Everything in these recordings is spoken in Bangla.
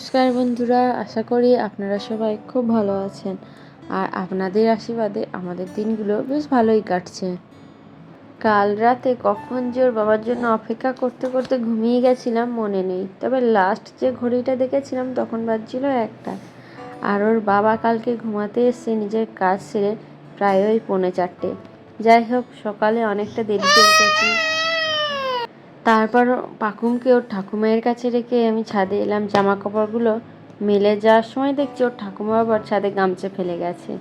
নমস্কার বন্ধুরা, আশা করি আপনারা সবাই খুব ভালো আছেন। আর আপনাদের আশীর্বাদে আমাদের দিনগুলো বেশ ভালোই কাটছে। কাল রাতে কখন যে ওর বাবার জন্য অপেক্ষা করতে করতে ঘুমিয়ে গেছিলাম, মনে নেই। তবে লাস্ট যে ঘড়িটা দেখেছিলাম, তখন বাজছিল একটা। আর ওর বাবা কালকে ঘুমাতে এসছে নিজের কাজ সেরে প্রায় ওই পৌনে চারটে। যাই হোক, সকালে অনেকটা দেরিতে উঠেছি। তারপর পাকুমকে ওর ঠাকুমায়ের কাছে রেখে আমি ছাদে এলাম। জামা কাপড়গুলো মেলে যাওয়ার সময় দেখছি ওর ঠাকুমা আবার ছাদে গামছা ফেলে গেছে।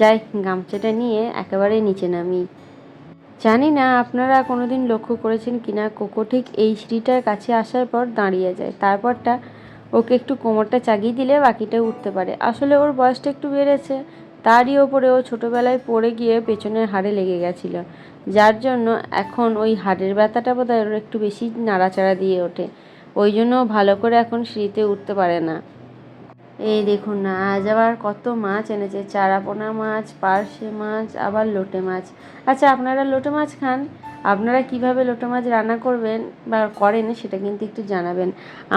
যাই, গামছাটা নিয়ে একেবারে নিচে নামি। জানি না আপনারা কোনোদিন লক্ষ্য করেছেন কিনা, কোকো ঠিক এই সিঁড়িটার কাছে আসার পর দাঁড়িয়ে যায়। তারপরটা ওকে একটু কোমরটা চাগিয়ে দিলে বাকিটা উঠতে পারে। আসলে ওর বয়সটা একটু বেড়েছে। তারই ওপরে ও ছোটোবেলায় পড়ে গিয়ে পেছনের হাড়ে লেগে গেছিল, যার জন্য এখন ওই হাড়ের ব্যথাটা বোধহয় ওর একটু বেশি নাড়াচাড়া দিয়ে ওঠে, ওই জন্য ভালো করে এখন সিঁড়িতে উঠতে পারে না। এই দেখুন না, আজ আবার কত মাছ এনেছে, চারাপোনা মাছ, পার্শে মাছ, আবার লোটে মাছ। আচ্ছা আপনারা লোটে মাছ খান? আপনারা কীভাবে লোটে মাছ রান্না করবেন বা করেন সেটা কিন্তু একটু জানাবেন।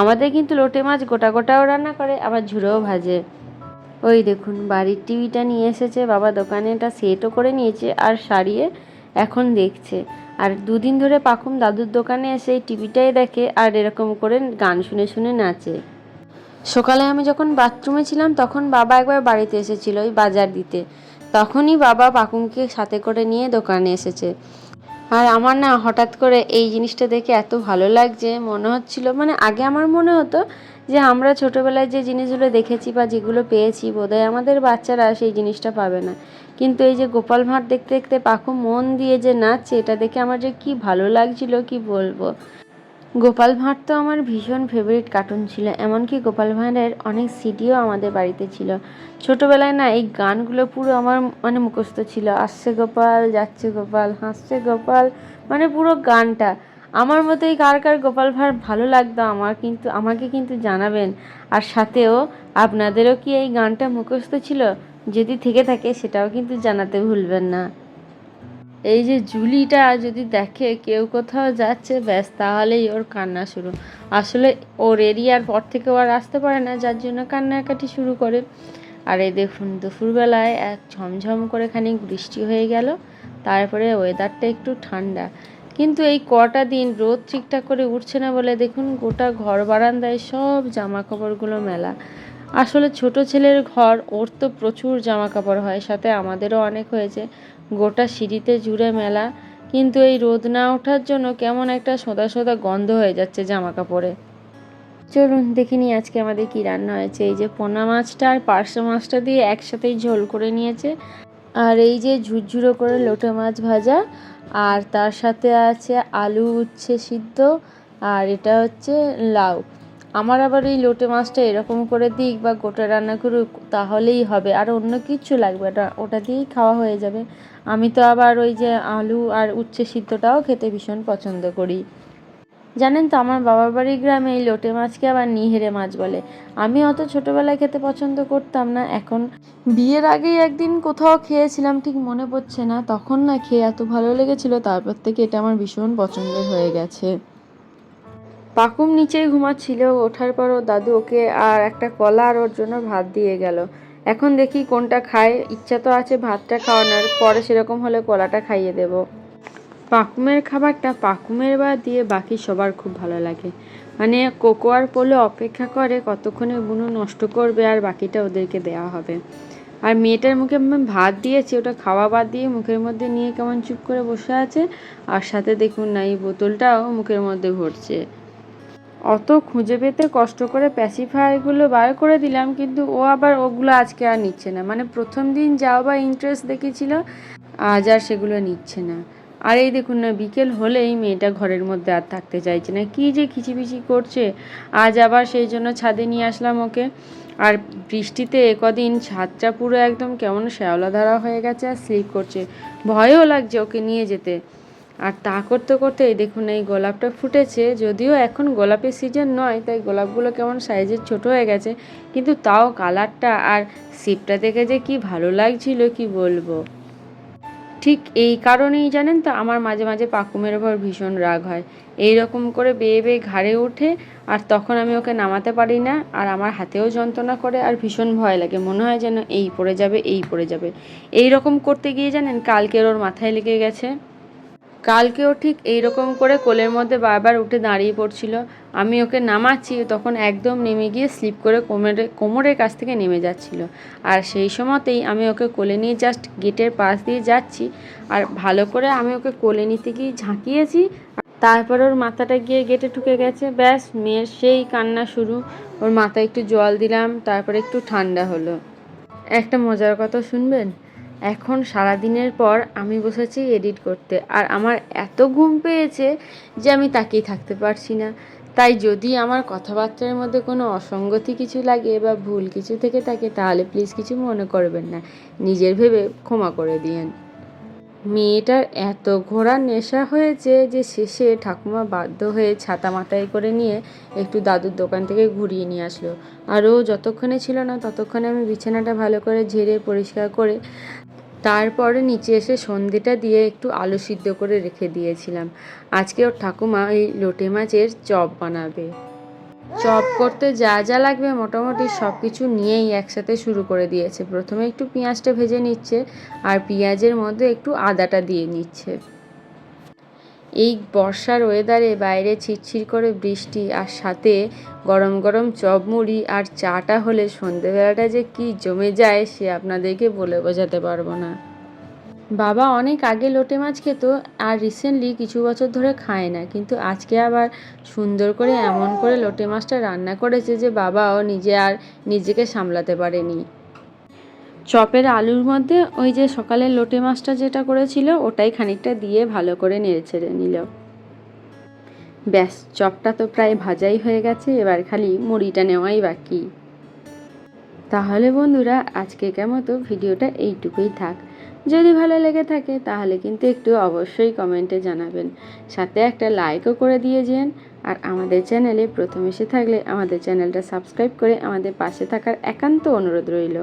আমাদের কিন্তু লোটে মাছ গোটা গোটাও রান্না করে, আবার ঝুড়েও ভাজে। ওই দেখুন, বাড়ির টিভিটা নিয়ে এসেছে, বাবা দোকানে এটা সেটও করে নিয়েছে আর সারিয়ে এখন দেখছে। আর দুদিন ধরে পাখুম দাদুর দোকানে এসে এই টিভিটাই দেখে আর এরকম করে গান শুনে শুনে নাচে। সকালে আমি যখন বাথরুমে ছিলাম, তখন বাবা একবার বাড়িতে এসেছিল ওই বাজার দিতে। তখনই বাবা পাকুমকে সাথে করে নিয়ে দোকানে এসেছে। আর আমার না হঠাৎ করে এই জিনিসটা দেখে এত ভালো লাগছে, মনে হচ্ছিল মানে আগে আমার মনে হতো যে আমরা ছোটোবেলায় যে জিনিসগুলো দেখেছি বা যেগুলো পেয়েছি, বোধহয় আমাদের বাচ্চারা সেই জিনিসটা পাবে না। কিন্তু এই যে গোপাল ভাঁড় দেখতে দেখতে পাখু মন দিয়ে যে নাচছে, এটা দেখে আমার যে কি ভালো লাগছিল, কি বলব? গোপাল ভাঁড় তো আমার ভীষণ ফেভারিট কার্টুন ছিল, এমনকি গোপাল ভাঁড়ের অনেক সিডিও আমাদের বাড়িতে ছিল। ছোটোবেলায় না এই গানগুলো পুরো আমার মানে মুখস্থ ছিল, আসছে গোপাল, যাচ্ছে গোপাল, হাসছে গোপাল মানে পুরো গানটা। আমার মতোই কার কার গোপাল ভাঁড় ভালো লাগতো আমার কিন্তু আমাকে কিন্তু জানাবেন। আর সাথেও আপনাদেরও কি এই গানটা মুখস্থ ছিল? যদি থেকে থাকে সেটাও কিন্তু জানাতে ভুলবেন না। এই যে জুলিটা যদি দেখে কেউ কোথাও যাচ্ছে, ব্যাস তাহলেই ওর কান্না শুরু। আসলে ওর এরিয়ার পর থেকে আর আসতে পারে না, যার জন্য কান্নাকাটি শুরু করে। আর এই দেখুন, দুপুরবেলায় এক ঝমঝম করে খানিক বৃষ্টি হয়ে গেল। তারপরে ওয়েদারটা একটু ঠান্ডা। কিন্তু এই কটা দিন রোদ ঠিকঠাক করে উঠছে না বলে দেখুন গোটা ঘর বারান্দায় সব জামা কাপড়গুলো মেলা। আসলে ছোট ছেলের ঘর, ওর তো প্রচুর জামা কাপড় হয়, সাথে আমাদেরও অনেক হয়েছে। গোটা সিঁড়িতে জুড়ে মেলা, কিন্তু এই রোদ না ওঠার জন্য কেমন একটা সোদা সোদা গন্ধ হয়ে যাচ্ছে জামা কাপড়ে চলুন দেখিনি আজকে আমাদের কি রান্না হয়েছে। এই যে পোনা মাছটা আর পার্শে মাছটা দিয়ে একসাথেই ঝোল করে নিয়েছে। আর এই যে ঝুরঝুরো করে লোটে মাছ ভাজা, আর তার সাথে আছে আলু উচ্ছে সিদ্ধ, আর এটা হচ্ছে লাউ। আমার আবার এই লোটে মাছটা এরকম করে দিক বা গোটা রান্না করুক, তাহলেই হবে। আর অন্য কিছু লাগবে না, ওটা দিয়েই খাওয়া হয়ে যাবে। আমি তো আবার ওই যে আলু আর উচ্ছে সিদ্ধটাও খেতে ভীষণ পছন্দ করি। জানেন তো, আমার বাবার বাড়ির গ্রামে এই লোটে মাছকে আবার নিহেরে মাছ বলে। আমি অত ছোটোবেলায় খেতে পছন্দ করতাম না, এখন বিয়ের আগেই একদিন কোথাও খেয়েছিলাম, ঠিক মনে পড়ছে না, তখন না খেয়ে এত ভালো লেগেছিল, তারপর থেকে এটা আমার ভীষণ পছন্দের হয়ে গেছে। পাকুম নিচেই ঘুমাচ্ছিল, ওঠার পর ও দাদু ওকে আর একটা কলা আর ওর জন্য ভাত দিয়ে গেল। এখন দেখি কোনটা খায়, ইচ্ছা তো আছে ভাতটা খাওয়ানোর, পরে সেরকম হলে কলাটা খাইয়ে দেব। পাকুমের খাবারটা পাকুমের বা দিয়ে বাকি সবার খুব ভালো লাগে। মানে কোকো আর পোলো অপেক্ষা করে কতক্ষণে বুনো নষ্ট করবে আর বাকিটা ওদেরকে দেওয়া হবে। আর মেয়েটার মুখে ভাত দিয়েছি, ওটা খাওয়া বাদ দিয়ে মুখের মধ্যে নিয়ে কেমন চুপ করে বসে আছে, আর সাথে দেখুন না এই বোতলটাও মুখের মধ্যে ভরছে। অত খুঁজে পেতে কষ্ট করে প্যাসিফায়ারগুলো বার করে দিলাম, কিন্তু ও আবার ওগুলো আজকে আর নিচ্ছে না। মানে প্রথম দিন যাও বা ইন্টারেস্ট দেখেছিল, আজ আর সেগুলো নিচ্ছে না। আর এই দেখুন না বিকেল হলেই মেয়েটা ঘরের মধ্যে আর থাকতে চাইছে না। কি যে খিচিবিচি করছে। আজ আবার সেই জন্য ছাদে নিয়ে আসলাম ওকে। আর বৃষ্টিতে একদিন ছাদটা পুরো একদম কেমন শ্যাওলা ধারা হয়ে গেছে আর স্লিপ করছে। ভয়ও লাগছে ওকে নিয়ে যেতে। আর তা করতে করতে এই দেখুন, এই গোলাপটা ফুটেছে। যদিও এখন গোলাপের সিজন নয়, তাই গোলাপগুলো কেমন সাইজের ছোট হয়ে গেছে। কিন্তু তাও কালারটা আর সিপটা দেখে যে কি ভালো লাগছিল, কি বলব? ঠিক এই কারণেই জানেন তো, আমার মাঝে মাঝে পাকুমের ওপর ভীষণ রাগ হয়। এই রকম করে বেয়ে বেয়ে ঘাড়ে ওঠে আর তখন আমি ওকে নামাতে পারি না আর আমার হাতেও যন্ত্রণা করে আর ভীষণ ভয় লাগে। মনে হয় যেন এই পড়ে যাবে, এই পড়ে যাবে। এই রকম করতে গিয়ে জানেন কালকের ওর মাথায় লেগে গেছে। কালকেও ঠিক এই রকম করে কোলের মধ্যে বারবার উঠে দাঁড়িয়ে পড়ছিল। আমি ওকে নামাচ্ছি, তখন একদম নেমে গিয়ে স্লিপ করে কোমরে, কোমরের কাছ থেকে নেমে যাচ্ছিল। আর সেই সময়তেই আমি ওকে কোলে নিয়ে জাস্ট গেটের পাশ দিয়ে যাচ্ছি। আর ভালো করে আমি ওকে কোলে নিতে গিয়ে ঝাঁকিয়েছি। তারপর ওর মাথাটা গিয়ে গেটে ঢুকে গেছে। ব্যাস, মেয়ের সেই কান্না শুরু। ওর মাথায় একটু জল দিলাম, তারপরে একটু ঠান্ডা হলো। একটা মজার কথা শুনবেন? এখন সারা দিনের পর আমি বসেছি এডিট করতে। আর আমার এত ঘুম পেয়েছে যে আমি তাকিয়ে থাকতে পারছি না। তাই যদি আমার কথাবার্তার মধ্যে কোনো অসঙ্গতি কিছু লাগে বা ভুল কিছু থেকে থাকে, তাহলে প্লিজ কিছু মনে করবেন না। নিজের ভেবে ক্ষমা করে দিয়েন। মেয়েটার এত ঘোড়ার নেশা হয়েছে যে শেষে ঠাকুমা বাধ্য হয়ে ছাতা মাথায় করে নিয়ে একটু দাদুর দোকান থেকে ঘুরিয়ে নিয়ে আসলো। আর ও যতক্ষণে ছিল না, ততক্ষণে আমি বিছানাটা ভালো করে ঝেড়ে পরিষ্কার করে তারপরে নিচে এসে সন্ধেটা দিয়ে একটু আলু সিদ্ধ করে রেখে দিয়েছিলাম। আজকে ওর ঠাকুমা এই লোটে মাছের চপ বানাবে। চপ করতে যা যা লাগবে মোটামুটি সব কিছু নিয়েই একসাথে শুরু করে দিয়েছে। প্রথমে একটু পেঁয়াজটা ভেজে নিচ্ছে আর পেঁয়াজের মধ্যে একটু আদাটা দিয়ে নিচ্ছে। এই বর্ষার ওয়েদারে বাইরে ছিটছিট করে বৃষ্টি আর সাথে গরম গরম চপ মুড়ি আর চাটা হলে সন্ধেবেলাটা যে কি জমে যায় সে আপনাদেরকে বলে বোঝাতে পারব না। বাবা অনেক আগে লোটে মাছ খেত আর রিসেন্টলি কিছু বছর ধরে খায় না। কিন্তু আজকে আবার সুন্দর করে এমন করে লোটে মাছটা রান্না করেছে যে বাবাও নিজে আর নিজেকে সামলাতে পারেনি। চপের আলুর মধ্যে ওই যে সকালের লোটে মাছটা যেটা করেছিল, ওটাই খানিকটা দিয়ে ভালো করে নেড়ে ছেড়ে নিল। ব্যাস, চপটা তো প্রায় ভাজাই হয়ে গেছে, এবার খালি মুড়িটা নেওয়াই বাকি। তাহলে বন্ধুরা আজকেকার মতো ভিডিওটা এইটুকুই থাক। যদি ভালো লেগে থাকে, তাহলে কিন্তু একটু অবশ্যই কমেন্টে জানাবেন। সাথে একটা লাইকও করে দিয়ে যেন আর আমাদের চ্যানেলে প্রথম এসে থাকলে আমাদের চ্যানেলটা সাবস্ক্রাইব করে আমাদের পাশে থাকার একান্ত অনুরোধ রইল।